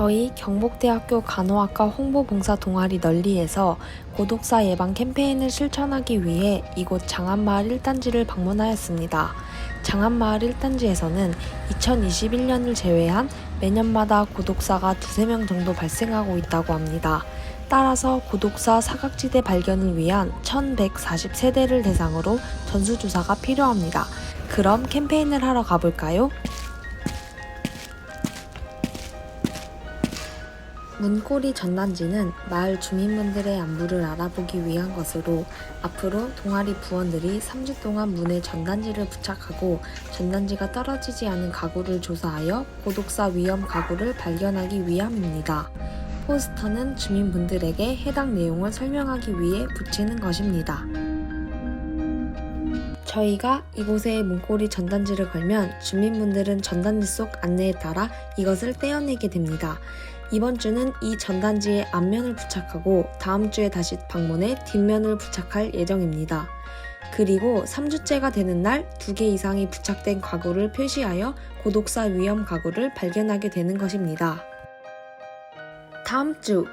저희 경북대학교 간호학과 홍보봉사 동아리 널리에서 고독사 예방 캠페인을 실천하기 위해 이곳 장안마을 1단지를 방문하였습니다. 장안마을 1단지에서는 2021년을 제외한 매년마다 고독사가 두세 명 정도 발생하고 있다고 합니다. 따라서 고독사 사각지대 발견을 위한 1140세대를 대상으로 전수조사가 필요합니다. 그럼 캠페인을 하러 가볼까요? 문고리 전단지는 마을 주민분들의 안부를 알아보기 위한 것으로 앞으로 동아리 부원들이 3주 동안 문에 전단지를 부착하고 전단지가 떨어지지 않은 가구를 조사하여 고독사 위험 가구를 발견하기 위함입니다. 포스터는 주민분들에게 해당 내용을 설명하기 위해 붙이는 것입니다. 저희가 이곳에 문고리 전단지를 걸면 주민분들은 전단지 속 안내에 따라 이것을 떼어내게 됩니다. 이번 주는 이 전단지의 앞면을 부착하고 다음 주에 다시 방문해 뒷면을 부착할 예정입니다. 그리고 3주째가 되는 날두개 이상이 부착된 가구를 표시하여 고독사 위험 가구를 발견하게 되는 것입니다. 다음 주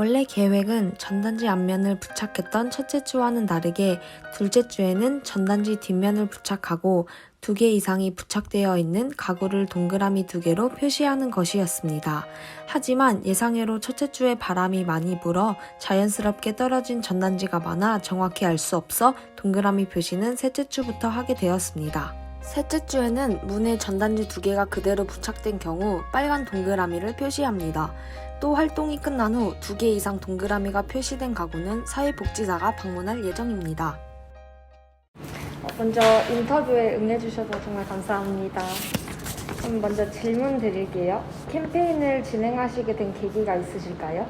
원래 계획은 전단지 앞면을 부착했던 첫째 주와는 다르게 둘째 주에는 전단지 뒷면을 부착하고 두 개 이상이 부착되어 있는 가구를 동그라미 두 개로 표시하는 것이었습니다. 하지만 예상외로 첫째 주에 바람이 많이 불어 자연스럽게 떨어진 전단지가 많아 정확히 알 수 없어 동그라미 표시는 셋째 주부터 하게 되었습니다. 셋째 주에는 문에 전단지 두 개가 그대로 부착된 경우 빨간 동그라미를 표시합니다. 또 활동이 끝난 후 두 개 이상 동그라미가 표시된 가구는 사회복지사가 방문할 예정입니다. 어, 먼저 인터뷰에 응해주셔서 정말 감사합니다. 그럼 먼저 질문 드릴게요. 캠페인을 진행하시게 된 계기가 있으실까요?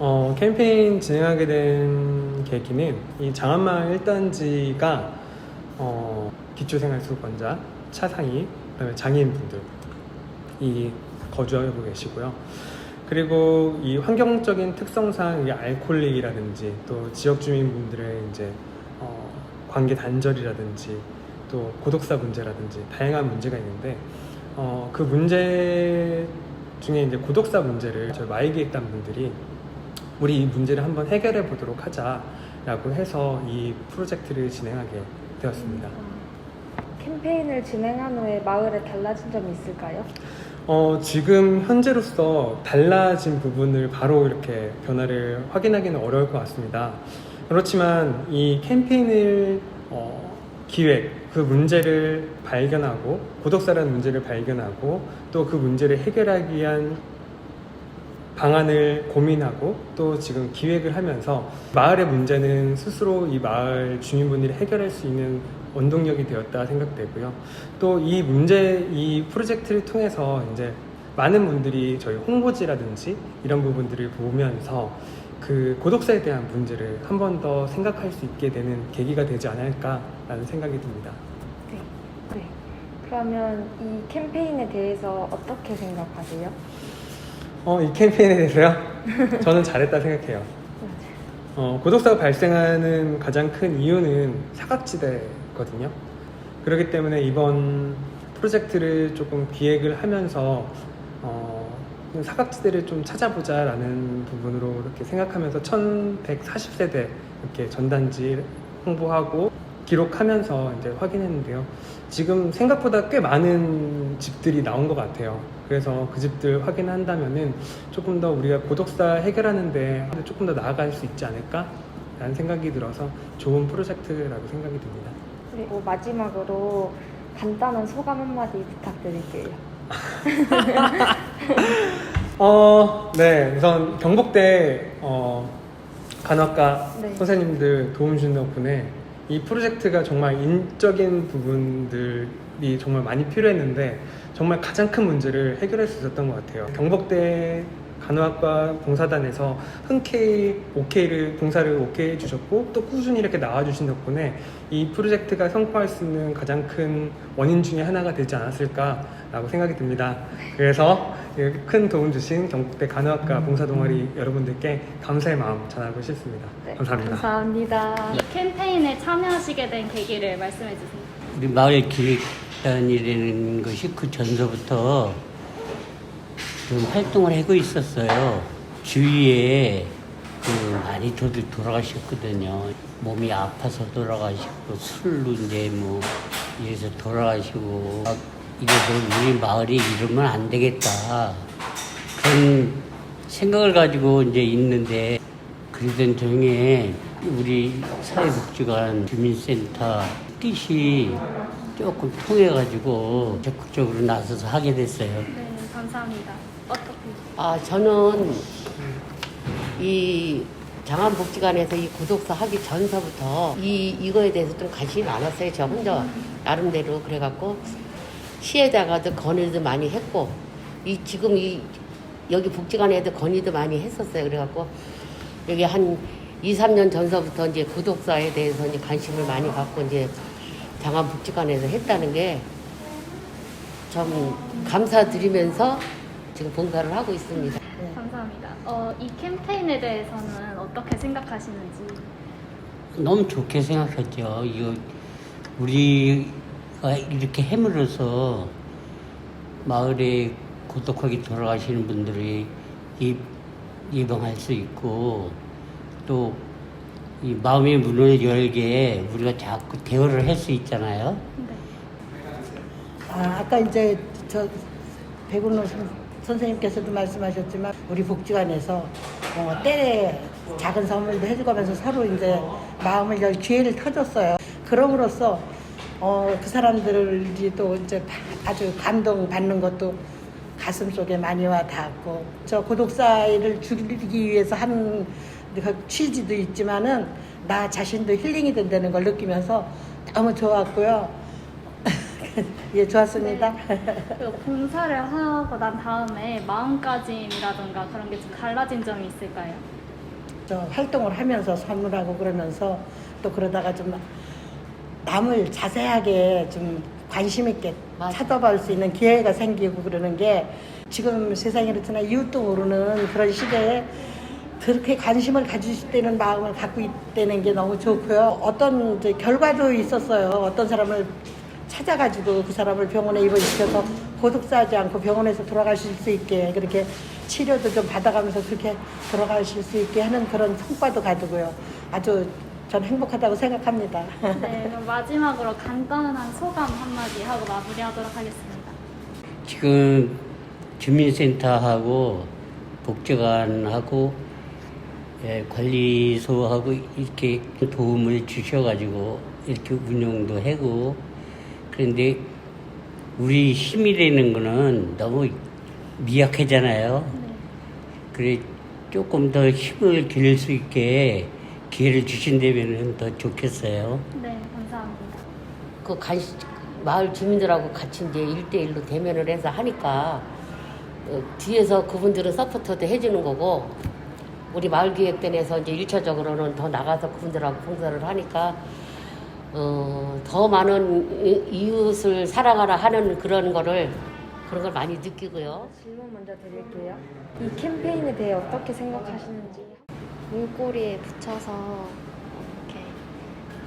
어, 캠페인 진행하게 된 계기는 이 장안마을 1단지가 어, 기초생활수급원자, 차상위, 그다음에 장애인분들 이 거주하고 계시고요. 그리고 이 환경적인 특성상 이 알코올릭이라든지 또 지역 주민분들의 이제 어, 관계 단절이라든지 또 고독사 문제라든지 다양한 문제가 있는데 어, 그 문제 중에 이제 고독사 문제를 저희 마이기획단 분들이 우리 이 문제를 한번 해결해 보도록 하자라고 해서 이 프로젝트를 진행하게 되었습니다. 캠페인을 진행한 후에 마을에 달라진 점이 있을까요? 어, 지금 현재로서 달라진 부분을 바로 이렇게 변화를 확인하기는 어려울 것 같습니다. 그렇지만 이 캠페인을 어, 기획, 그 문제를 발견하고 고독사라는 문제를 발견하고 또 그 문제를 해결하기 위한 방안을 고민하고 또 지금 기획을 하면서 마을의 문제는 스스로 이 마을 주민분들이 해결할 수 있는 원동력이 되었다 생각되고요. 또 이 문제, 이 프로젝트를 통해서 이제 많은 분들이 저희 홍보지라든지 이런 부분들을 보면서 그 고독사에 대한 문제를 한 번 더 생각할 수 있게 되는 계기가 되지 않을까라는 생각이 듭니다. 네. 네. 그러면 이 캠페인에 대해서 어떻게 생각하세요? 어, 이 캠페인에 대해서요? 저는 잘했다 생각해요. 어, 고독사가 발생하는 가장 큰 이유는 사각지대거든요. 그렇기 때문에 이번 프로젝트를 조금 기획을 하면서 어, 사각지대를 좀 찾아보자라는 부분으로 이렇게 생각하면서 1140세대 이렇게 전단지 홍보하고 기록하면서 이제 확인했는데요. 지금 생각보다 꽤 많은 집들이 나온 것 같아요. 그래서 그 집들 확인한다면은 조금 더 우리가 고독사 해결하는데 조금 더 나아갈 수 있지 않을까 라는 생각이 들어서 좋은 프로젝트라고 생각이 듭니다. 그리고 마지막으로 간단한 소감 한마디 부탁드릴게요. 어, 네. 우선 경북대 어, 간호학과 네. 선생님들 도움 주신 덕분에 이 프로젝트가 정말 인적인 부분들이 정말 많이 필요했는데 정말 가장 큰 문제를 해결할 수 있었던 것 같아요. 경북대 간호학과 봉사단에서 흔쾌히 오케이를 봉사를 오케이 해주셨고 또 꾸준히 이렇게 나와주신 덕분에 이 프로젝트가 성공할 수 있는 가장 큰 원인 중에 하나가 되지 않았을까라고 생각이 듭니다. 그래서 이렇게 큰 도움 주신 경북대 간호학과 봉사동아리 여러분들께 감사의 마음 전하고 싶습니다. 네, 감사합니다. 감사합니다. 이 캠페인에 참여하시게 된 계기를 말씀해 주세요. 우리 마을 기획단이라는 것이 그 전서부터 좀 활동을 하고 있었어요. 주위에 그 많이들 돌아가셨거든요. 몸이 아파서 돌아가시고 술로 이제 뭐 이래서 돌아가시고 막 이래서 우리 마을이 이러면 안 되겠다 그런 생각을 가지고 이제 있는데 그러던 중에 우리 사회복지관 주민센터 뜻이 조금 통해가지고 적극적으로 나서서 하게 됐어요. 네, 감사합니다. 어떻게? 아, 저는 이 장안복지관에서 이 구독사 하기 전서부터 이, 이거에 대해서 좀 관심이 많았어요. 저 혼자 나름대로 그래갖고 시에다가도 건의도 많이 했고 이 지금 이 여기 복지관에도 건의도 많이 했었어요. 그래갖고 여기 한 2, 3년 전서부터 이제 구독사에 대해서 이제 관심을 많이 갖고 이제 장안복지관에서 했다는 게 좀 감사드리면서 지금 봉사를 하고 있습니다. 감사합니다. 어, 이 캠페인에 대해서는 어떻게 생각하시는지? 너무 좋게 생각했죠. 이거 우리가 이렇게 해물어서 마을에 고독하게 돌아가시는 분들이 이, 예방할 수 있고 또 이 마음의 문을 열게 우리가 자꾸 대화를 할 수 있잖아요. 네. 아, 아까 이제 저 백운호 선- 선생님께서도 말씀하셨지만 우리 복지관에서 어, 때에 작은 선물도 해주면서 서로 이제 마음을 열 기회를 터줬어요. 그럼으로써 어, 그 사람들이 또 이제 다- 아주 감동 받는 것도 가슴 속에 많이 와 닿았고 저 고독사를 줄이기 위해서 하는 그 취지도 있지만은 나 자신도 힐링이 된다는 걸 느끼면서 너무 좋았고요. 예, 좋았습니다. 그 봉사를 하고 난 다음에 마음가짐이라든가 그런 게 좀 달라진 점이 있을까요? 저 활동을 하면서 선물하고 그러면서 또 그러다가 좀 남을 자세하게 좀 관심 있게 맞아. 찾아볼 수 있는 기회가 생기고 그러는 게 지금 세상이 그렇잖아 이웃도 모르는 그런 시대에 그렇게 관심을 가지시다는 마음을 갖고 있다는 게 너무 좋고요. 어떤 이제 결과도 있었어요. 어떤 사람을 찾아가지고 그 사람을 병원에 입원시켜서 고독사하지 않고 병원에서 돌아가실 수 있게 그렇게 치료도 좀 받아가면서 그렇게 돌아가실 수 있게 하는 그런 성과도 가지고요. 아주 전 행복하다고 생각합니다. 네, 그럼 마지막으로 간단한 소감 한마디 하고 마무리하도록 하겠습니다. 지금 주민센터하고 복지관하고 예, 관리소하고 이렇게 도움을 주셔가지고 이렇게 운영도 하고 그런데 우리 힘이 되는 거는 너무 미약하잖아요. 네. 그래 조금 더 힘을 기를 수 있게 기회를 주신다면 더 좋겠어요. 네, 감사합니다. 그 간시, 마을 주민들하고 같이 이제 일대일로 대면을 해서 하니까 어, 뒤에서 그분들은 서포터도 해주는 거고 우리 마을기획단에서 이제 일차적으로는 더 나가서 그분들하고 봉사를 하니까 어, 더 많은 이- 이웃을 사랑하라 하는 그런 거를 그런 걸 많이 느끼고요. 질문 먼저 드릴게요. 이 캠페인에 대해 어떻게 생각하시는지. 문고리에 붙여서 이렇게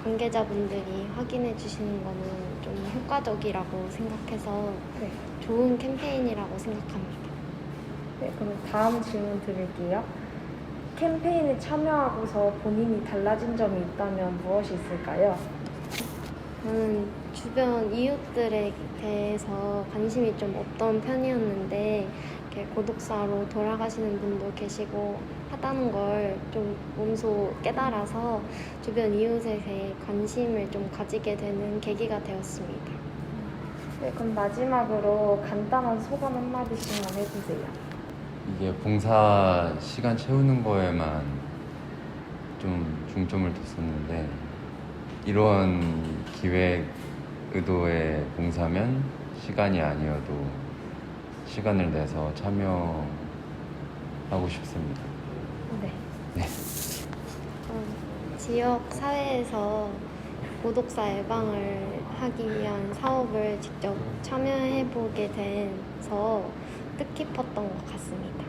관계자분들이 확인해 주시는 거는 좀 효과적이라고 생각해서 네. 좋은 캠페인이라고 생각합니다. 네, 그럼 다음 질문 드릴게요. 캠페인에 참여하고서 본인이 달라진 점이 있다면 무엇이 있을까요? 저는 주변 이웃들에 대해서 관심이 좀 없던 편이었는데 이렇게 고독사로 돌아가시는 분도 계시고 하다는 걸 좀 몸소 깨달아서 주변 이웃에 대해 관심을 좀 가지게 되는 계기가 되었습니다. 네, 그럼 마지막으로 간단한 소감 한마디씩만 해주세요. 이게 봉사 시간 채우는 거에만 좀 중점을 뒀었는데 이런 기획 의도의 봉사면 시간이 아니어도 시간을 내서 참여하고 싶습니다. 네. 어, 지역 사회에서 고독사 예방을 하기 위한 사업을 직접 참여해 보게 돼서 뜻깊었던 것 같습니다.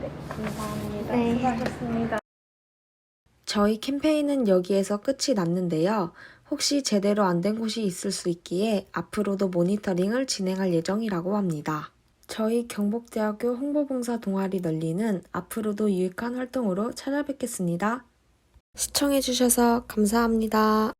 네, 감사합니다. 네. 수고하셨습니다. 저희 캠페인은 여기에서 끝이 났는데요. 혹시 제대로 안 된 곳이 있을 수 있기에 앞으로도 모니터링을 진행할 예정이라고 합니다. 저희 경북대학교 홍보봉사 동아리 널리는 앞으로도 유익한 활동으로 찾아뵙겠습니다. 시청해주셔서 감사합니다.